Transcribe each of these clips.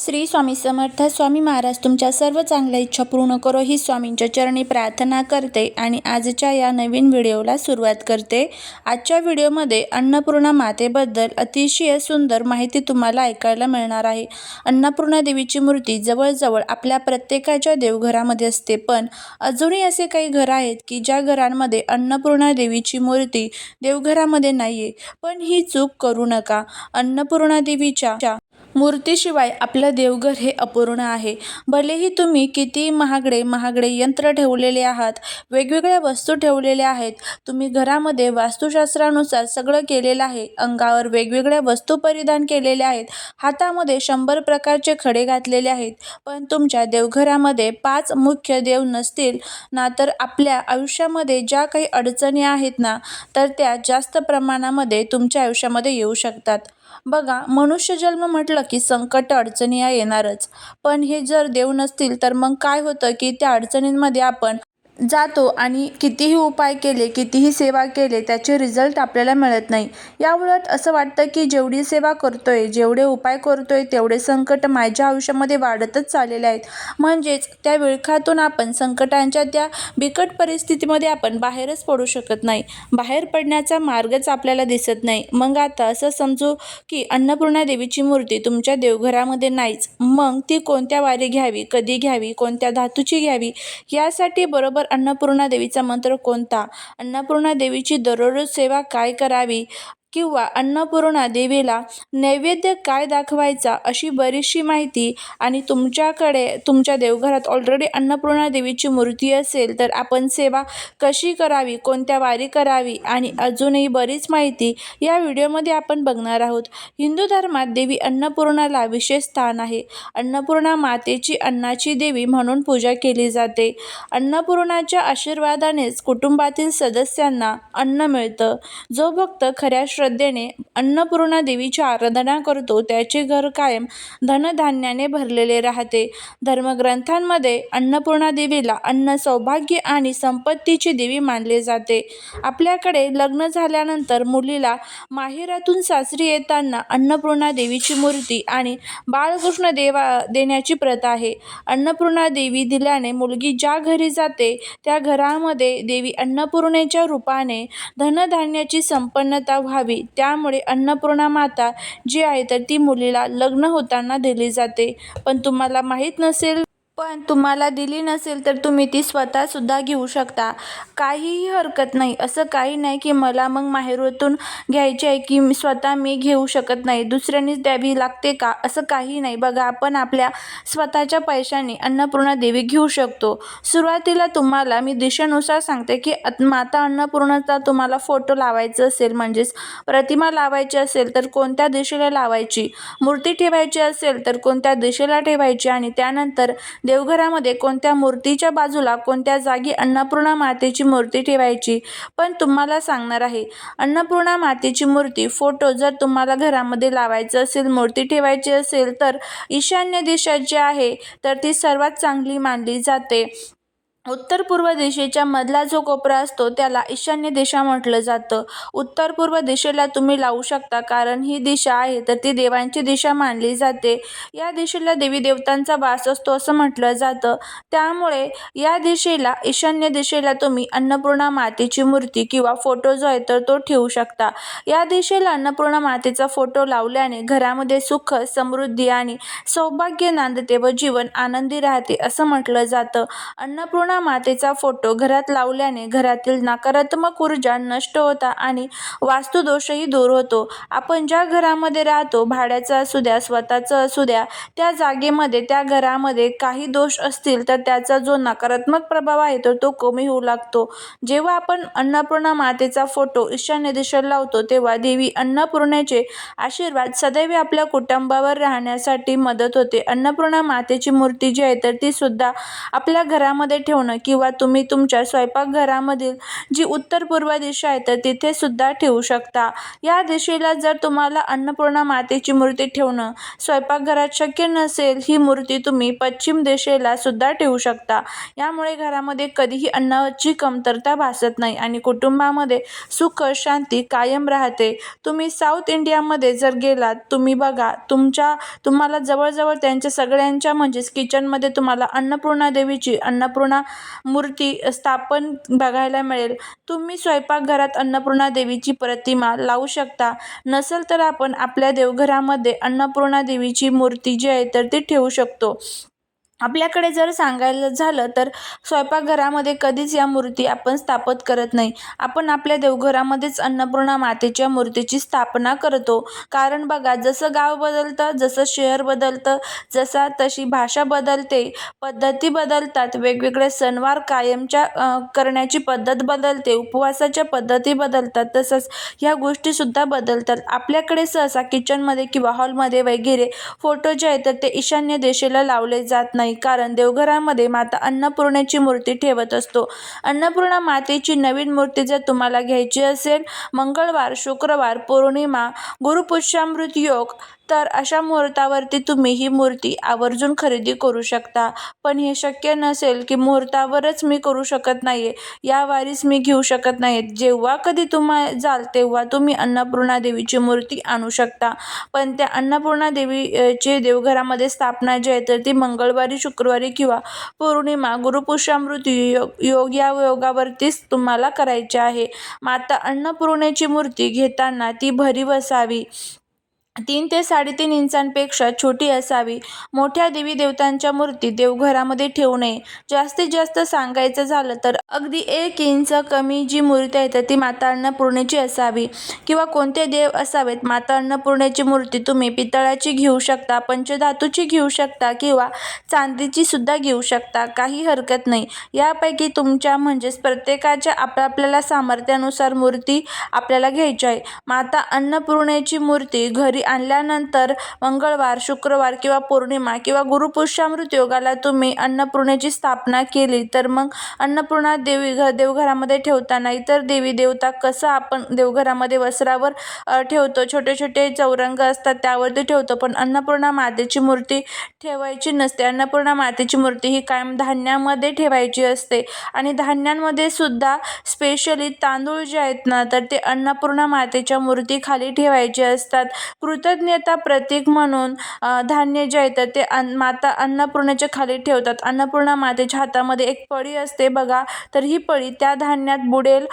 श्री स्वामी समर्थ स्वामी महाराज तुमच्या सर्व चांगल्या इच्छा पूर्ण करो ही स्वामींच्या चरणी प्रार्थना करते आणि आजच्या या नवीन व्हिडिओला सुरुवात करते. आजच्या व्हिडिओमध्ये अन्नपूर्णा मातेबद्दल अतिशय सुंदर माहिती तुम्हाला ऐकायला मिळणार आहे. अन्नपूर्णा देवीची मूर्ती जवळजवळ आपल्या प्रत्येकाच्या देवघरामध्ये असते पण अजूनही असे काही घरं आहेत की ज्या घरांमध्ये अन्नपूर्णा देवीची मूर्ती देवघरामध्ये नाही आहे पण ही चूक करू नका. अन्नपूर्णा देवीच्या मूर्तीशिवाय आपलं देवघर हे अपूर्ण आहे. भलेही तुम्ही किती महागडे महागडे यंत्र ठेवलेले आहात वेगवेगळ्या वस्तू ठेवलेल्या आहेत तुम्ही घरामध्ये वास्तुशास्त्रानुसार सगळं केलेलं आहे अंगावर वेगवेगळ्या वस्तू परिधान केलेल्या आहेत हातामध्ये शंभर प्रकारचे खडे घातलेले आहेत पण तुमच्या देवघरामध्ये पाच मुख्य देव नसतील ना तर आपल्या आयुष्यामध्ये ज्या काही अडचणी आहेत ना तर त्या जास्त प्रमाणामध्ये तुमच्या आयुष्यामध्ये येऊ शकतात. बघा मनुष्य जन्म म्हटलं की संकट अडचणी या येणारच. पण हे जर देव नसतील तर मग काय होतं की त्या अडचणींमध्ये आपण जातो आणि कितीही उपाय केले कितीही सेवा केले त्याचे रिझल्ट आपल्याला मिळत नाही. याउलट असं वाटतं की जेवढी सेवा करतोय जेवढे उपाय करतोय तेवढे संकट माझ्या आयुष्यामध्ये वाढतच चाललेले आहेत. म्हणजेच त्या विळखातून आपण संकटांच्या त्या बिकट परिस्थितीमध्ये आपण बाहेरच पडू शकत नाही. बाहेर पडण्याचा मार्गच आपल्याला दिसत नाही. मग आता असं समजू की अन्नपूर्णा देवीची मूर्ती तुमच्या देवघरामध्ये नाहीच. मग ती कोणत्या वारी घ्यावी कधी घ्यावी कोणत्या धातूची घ्यावी यासाठी बरोबर अन्नपूर्णा देवीचा मंत्र कोणता? अन्नपूर्णा देवीची दररोज सेवा काय करावी? किंवा अन्नपूर्णा देवीला नैवेद्य काय दाखवायचा अशी बरीचशी माहिती आणि तुमच्याकडे तुमच्या देवघरात ऑलरेडी अन्नपूर्णा देवीची मूर्ती असेल तर आपण सेवा कशी करावी कोणत्या वारी करावी आणि अजूनही बरीच माहिती या व्हिडिओमध्ये आपण बघणार आहोत. हिंदू धर्मात देवी अन्नपूर्णाला विशेष स्थान आहे. अन्नपूर्णा मातेची अन्नाची देवी म्हणून पूजा केली जाते. अन्नपूर्णाच्या आशीर्वादानेच कुटुंबातील सदस्यांना अन्न मिळतं. जो भक्त खऱ्या श्रद्धेने अन्नपूर्णा देवीची आराधना करतो त्याचे घर कायम धनधान्याने भरलेले राहते. धर्मग्रंथांमध्ये अन्नपूर्णा देवीला अन्न सौभाग्य आणि संपत्तीची देवी मानले जाते. आपल्याकडे लग्न झाल्यानंतर मुलीला माहिरातून सासरी येताना अन्नपूर्णा देवीची मूर्ती आणि बाळकृष्ण देवा देण्याची प्रथा आहे. अन्नपूर्णा देवी दिल्याने मुलगी ज्या घरी जाते त्या घरामध्ये देवी अन्नपूर्णेच्या रूपाने धनधान्याची संपन्नता व्हावी. त्यामुळे अन्नपूर्णा माता जी आहे तर ती मुलीला लग्न होताना दिली जाते. पण तुम्हाला माहीत नसेल पण तुम्हाला दिली नसेल तर तुम्ही ती स्वतःसुद्धा घेऊ शकता. काहीही हरकत नाही. असं काही नाही की मला मग माहेरूतून घ्यायची आहे की स्वतः मी घेऊ शकत नाही. दुसऱ्यांनीच द्यावी लागते का? असं काही नाही. बघा आपण आपल्या स्वतःच्या पैशाने अन्नपूर्णा देवी घेऊ शकतो. सुरुवातीला तुम्हाला मी दिशेनुसार सांगते की माता अन्नपूर्णाचा तुम्हाला फोटो लावायचा असेल म्हणजेच प्रतिमा लावायची असेल तर कोणत्या दिशेला लावायची? मूर्ती ठेवायची असेल तर कोणत्या दिशेला ठेवायची? आणि त्यानंतर देवघरामध्ये कोणत्या मूर्तीच्या बाजूला कोणत्या जागी अन्नपूर्णा मातेची मूर्ती ठेवायची? पण तुम्हाला सांगणार आहे अन्नपूर्णा मातेची मूर्ती फोटो जर तुम्हाला घरामध्ये लावायचं असेल मूर्ती ठेवायची असेल तर ईशान्य दिशा जी आहे तर ती सर्वात चांगली मानली जाते. उत्तर पूर्व दिशेच्या मधला जो कोपरा असतो त्याला ईशान्य दिशा म्हटलं जातं. उत्तर पूर्व दिशेला तुम्ही लावू शकता कारण ही दिशा आहे तर ती देवांची दिशा मानली जाते. या दिशेला देवी देवतांचा वास असतो असं म्हटलं जातं. त्यामुळे या दिशेला ईशान्य दिशेला तुम्ही अन्नपूर्णा मातेची मूर्ती किंवा फोटो जो आहे तर तो ठेवू शकता. या दिशेला अन्नपूर्णा मातेचा फोटो लावल्याने घरामध्ये सुख समृद्धी आणि सौभाग्य नांदते व जीवन आनंदी राहते असं म्हटलं जातं. अन्नपूर्णा मातेचा फोटो घरात लावल्याने घरातील नकारात्मक ऊर्जा नष्ट होता आणि वास्तुदोषही दूर होतो. आपण ज्या घरामध्ये राहतो भाड्याचं असू द्या स्वतःचं असू द्या त्या जागेमध्ये त्या घरामध्ये काही दोष असतील तर त्याचा जो नकारात्मक प्रभाव आहे तर तो कमी होऊ लागतो. जेव्हा आपण अन्नपूर्णा मातेचा फोटो ईशान्य दिशेला लावतो तेव्हा देवी अन्नपूर्णेचे आशीर्वाद सदैव आपल्या कुटुंबावर राहण्यासाठी मदत होते. अन्नपूर्णा मातेची मूर्ती जी आहे तर ती सुद्धा आपल्या घरामध्ये ठेवून ठेवणं किंवा तुम्ही तुमच्या स्वयंपाकघरामधील जी उत्तर पूर्व दिशा आहे तर तिथे सुद्धा ठेवू शकता. या दिशेला जर तुम्हाला अन्नपूर्णा मातेची मूर्ती ठेवणं स्वयंपाकघरात शक्य नसेल ही मूर्ती तुम्ही पश्चिम दिशेला सुद्धा ठेवू शकता. यामुळे घरामध्ये कधीही अन्नाची कमतरता भासत नाही आणि कुटुंबामध्ये सुख शांती कायम राहते. तुम्ही साऊथ इंडियामध्ये जर गेलात तुम्ही बघा तुमच्या तुम्हाला जवळजवळ त्यांच्या सगळ्यांच्या म्हणजेच किचनमध्ये तुम्हाला अन्नपूर्णा देवीची अन्नपूर्णा मूर्ती स्थापन बघायला मिळेल. तुम्ही स्वयंपाकघरात अन्नपूर्णा देवीची प्रतिमा लावू शकता. नसेल तर आपण आपल्या देवघरामध्ये अन्नपूर्णा देवीची मूर्ती जी आहे तर ती ठेवू शकतो. आपल्याकडे जर सांगायला झालं तर स्वयंपाकघरामध्ये कधीच या मूर्ती आपण स्थापत करत नाही. आपण आपल्या देवघरामध्येच अन्नपूर्णा मातेच्या मूर्तीची स्थापना करतो. कारण बघा जसं गाव बदलतं जसं शहर बदलतं जसा तशी भाषा बदलते पद्धती बदलतात वेगवेगळे सणवार कायमच्या करण्याची पद्धत बदलते उपवासाच्या पद्धती बदलतात तसंच ह्या गोष्टीसुद्धा बदलतात. आपल्याकडे सहसा किचनमध्ये किंवा हॉलमध्ये वगैरे फोटो जे आहेत तर ते ईशान्य दिशेला लावले जात नाही. कारण देवघरामध्ये माता अन्नपूर्णेची मूर्ती ठेवत असतो. अन्नपूर्णा मातेची नवीन मूर्ती जर तुम्हाला घ्यायची असेल मंगळवार शुक्रवार पौर्णिमा गुरुपुष्यामृत योग तर अशा मुहूर्तावरती तुम्ही ही मूर्ती आवर्जून खरेदी करू शकता. पण हे शक्य नसेल की मुहूर्तावरच मी करू शकत नाही आहे या वारीस मी घेऊ शकत नाही जेव्हा कधी तुम्हा जाल तेव्हा तुम्ही अन्नपूर्णा देवीची मूर्ती आणू शकता. पण त्या अन्नपूर्णा देवीचे देवघरामध्ये स्थापना जी आहे तर ती मंगळवारी शुक्रवारी किंवा पौर्णिमा गुरुपुष्यामृत योग योग या योगावरतीच तुम्हाला करायचे आहे. माता अन्नपूर्णेची मूर्ती घेताना ती भरीव असावी. तीन ते साडेतीन इंचांपेक्षा छोटी असावी. मोठ्या देवी देवतांच्या मूर्ती देवघरामध्ये ठेवू नये. जास्तीत जास्त सांगायचं झालं तर अगदी एक इंच कमी जी मूर्ती आहे तर ती माता अन्नपूर्णेची असावी. किंवा कोणते देव असावेत माता अन्नपूर्णेची मूर्ती तुम्ही पितळाची घेऊ शकता पंचधातूची घेऊ शकता किंवा चांदीची सुद्धा घेऊ शकता. काही हरकत नाही. यापैकी तुमच्या म्हणजेच प्रत्येकाच्या आपापल्याला सामर्थ्यानुसार मूर्ती आपल्याला घ्यायची आहे. माता अन्नपूर्णेची मूर्ती घरी आणल्यानंतर मंगळवार शुक्रवार किंवा पौर्णिमा किंवा गुरुपुष्यामृत योगाला तुम्ही अन्नपूर्णेची स्थापना केली तर मग अन्नपूर्णा देवी घ देवघरामध्ये ठेवताना इतर देवी देवता कसं आपण देवघरामध्ये वस्त्रावर ठेवतो? छोटे छोटे चौरंग असतात त्यावरती ठेवतो पण अन्नपूर्णा मातेची मूर्ती ठेवायची नसते. अन्नपूर्णा मातेची मूर्ती ही कायम धान्यामध्ये ठेवायची असते आणि धान्यांमध्ये सुद्धा स्पेशली तांदूळ जे आहेत ना तर ते अन्नपूर्णा मातेच्या मूर्तीखाली ठेवायचे असतात. कृतज्ञता प्रतीक म्हणून धान्य जे आहे ते अन माता अन्नपूर्णेच्या खाली ठेवतात. अन्नपूर्णा मातेच्या हातामध्ये एक पळी असते बघा. तर ही पळी त्या धान्यात बुडेल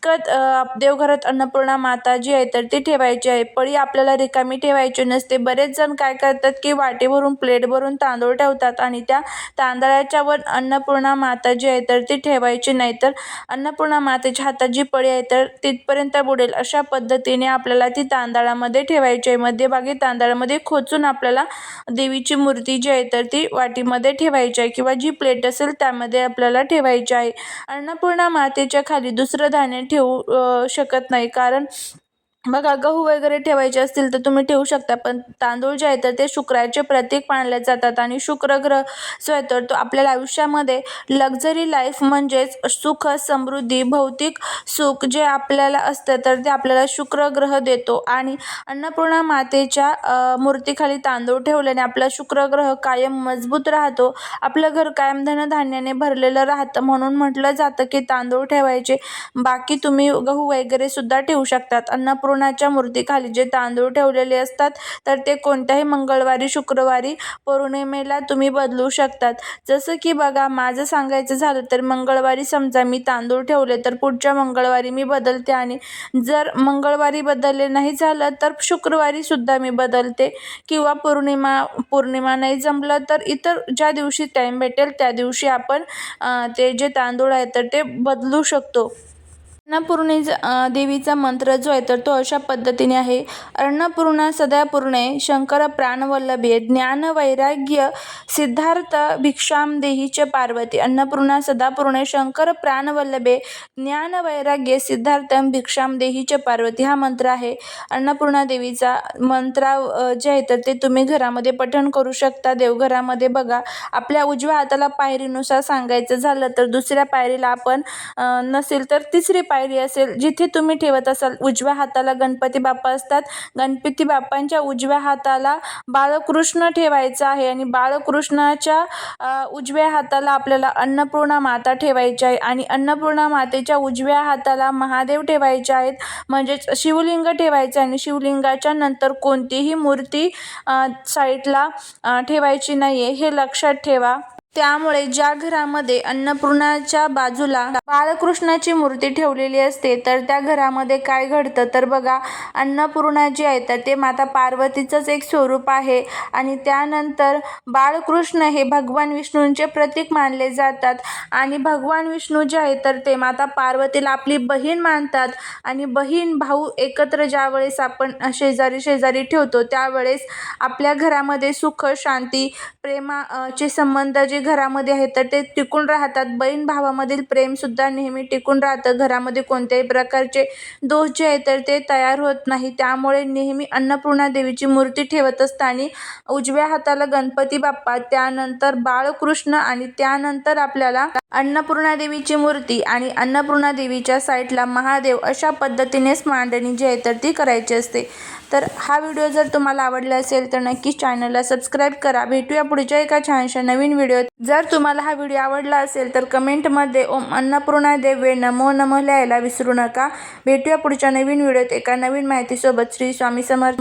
इतकं देवघरात अन्नपूर्णा माता जी आहे तर ती ठेवायची आहे. पळी आपल्याला रिकामी ठेवायची नसते. बरेच जण काय करतात की वाटी भरून प्लेट भरून तांदूळ ठेवतात आणि त्या तांदळाच्या वर अन्नपूर्णा माता जी आहे तर ती ठेवायची नाही. तर अन्नपूर्णा मातेच्या हातात जी पळी आहे तर तिथपर्यंत बुडेल अशा पद्धतीने आपल्याला ती तांदळामध्ये ठेवायची आहे. मध्यभागी तांदळामध्ये खोचून आपल्याला देवीची मूर्ती जी आहे तर ती वाटीमध्ये ठेवायची आहे किंवा जी प्लेट असेल त्यामध्ये आपल्याला ठेवायची आहे. अन्नपूर्णा मातेच्या खाली दुसरं धान्य ठेवू शकत नाही. कारण बघा गहू वगैरे ठेवायचे असतील तर तुम्ही ठेवू शकता पण तांदूळ जे आहे तर ते शुक्राचे प्रतीक मानले जातात आणि शुक्र ग्रह जो आहे तर तो आपल्या आयुष्यामध्ये लक्झरी लाईफ म्हणजेच सुख समृद्धी भौतिक सुख जे आपल्याला असतं तर ते आपल्याला शुक्र ग्रह देतो. आणि अन्नपूर्णा मातेच्या मूर्तीखाली तांदूळ ठेवल्याने आपला शुक्र ग्रह कायम मजबूत राहतो. आपलं घर कायम धनधान्याने भरलेलं राहतं. म्हणून म्हटलं जातं की तांदूळ ठेवायचे बाकी तुम्ही गहू वगैरे सुद्धा ठेवू शकतात. अन्नपूर्णाच्या मूर्तीखाली जे तांदूळ ठेवलेले असतात तर ते कोणत्याही मंगळवारी शुक्रवारी पौर्णिमेला तुम्ही बदलू शकतात. जसं की बघा माझं सांगायचं झालं तर मंगळवारी समजा मी तांदूळ ठेवले तर पुढच्या मंगळवारी मी बदलते आणि जर मंगळवारी बदलले नाही झालं तर शुक्रवारी सुद्धा मी बदलते. किंवा पौर्णिमा पौर्णिमा नाही जमलं तर इतर ज्या दिवशी टाईम भेटेल त्या दिवशी आपण ते जे तांदूळ आहे तर ते बदलू शकतो. अन्नपूर्णे देवीचा मंत्र जो आहे तर तो अशा पद्धतीने आहे. अन्नपूर्णा सदापूर्णे शंकर प्राणवल्लभे ज्ञान वैराग्य सिद्धार्थ भिक्षाम देहीचे पार्वती। अन्नपूर्णा सदापूर्णे शंकर प्राणवल्लभे ज्ञान वैराग्य सिद्धार्थम भिक्षाम देहीचे पार्वती। हा मंत्र आहे. अन्नपूर्णा देवीचा मंत्र जे आहे तर ते तुम्ही घरामध्ये पठण करू शकता. देवघरामध्ये बघा आपल्या उजव्या हाताला पायरीनुसार सांगायचं झालं तर दुसऱ्या पायरीला आपण नसेल तर तिसरी पायरी पायरी असेल जिथे तुम्ही ठेवत असाल उजव्या हाताला गणपती बाप्पा असतात. गणपती बाप्पांच्या उजव्या हाताला बाळकृष्ण ठेवायचा आहे आणि बाळकृष्णाच्या उजव्या हाताला आपल्याला अन्नपूर्णा माता ठेवायची आहे आणि अन्नपूर्णा मातेच्या उजव्या हाताला महादेव ठेवायचे आहेत. म्हणजेच शिवलिंग ठेवायचं आहे आणि शिवलिंगाच्या नंतर कोणतीही मूर्ती साईडला ठेवायची नाही आहे हे लक्षात ठेवा. त्यामुळे ज्या घरामध्ये अन्नपूर्णाच्या बाजूला बाळकृष्णाची मूर्ती ठेवलेली असते तर त्या घरामध्ये काय घडतं? तर बघा अन्नपूर्णा जी आहे तर ते माता पार्वतीचंच एक स्वरूप आहे आणि त्यानंतर बाळकृष्ण हे भगवान विष्णूंचे प्रतीक मानले जातात. आणि भगवान विष्णू जे आहे तर ते माता पार्वतीला आपली बहीण मानतात आणि बहीण भाऊ एकत्र ज्यावेळेस आपण शेजारी शेजारी ठेवतो त्यावेळेस आपल्या घरामध्ये सुख शांती प्रेमाचे संबंध जे घरामध्ये आहेत तर ते टिकून राहतात. बहीण भावामधील प्रेमसुद्धा नेहमी टिकून राहतं. घरामध्ये कोणत्याही प्रकारचे दोष जे आहेत तर ते तयार होत नाही. त्यामुळे नेहमी अन्नपूर्णा देवीची मूर्ती ठेवत असताना उजव्या हाताला गणपती बाप्पा त्यानंतर बाळकृष्ण आणि त्यानंतर आपल्याला अन्नपूर्णा देवीची मूर्ती आणि अन्नपूर्णा देवीच्या साईडला महादेव अशा पद्धतीनेच मांडणी जी आहे तर ती करायची असते. तर हा व्हिडिओ जर तुम्हाला आवडला असेल तर नक्कीच चॅनलला सबस्क्राईब करा. भेटूया पुढच्या एका छानशा नवीन व्हिडिओत जर तुम्हाला हा व्हिडिओ आवडला असेल तर कमेंटमध्ये ओम अन्नपूर्णा देवे नमो नमो लिहायला विसरू नका. भेटूया पुढच्या नवीन व्हिडिओत एका नवीन माहितीसोबत. श्री स्वामी समर्थ.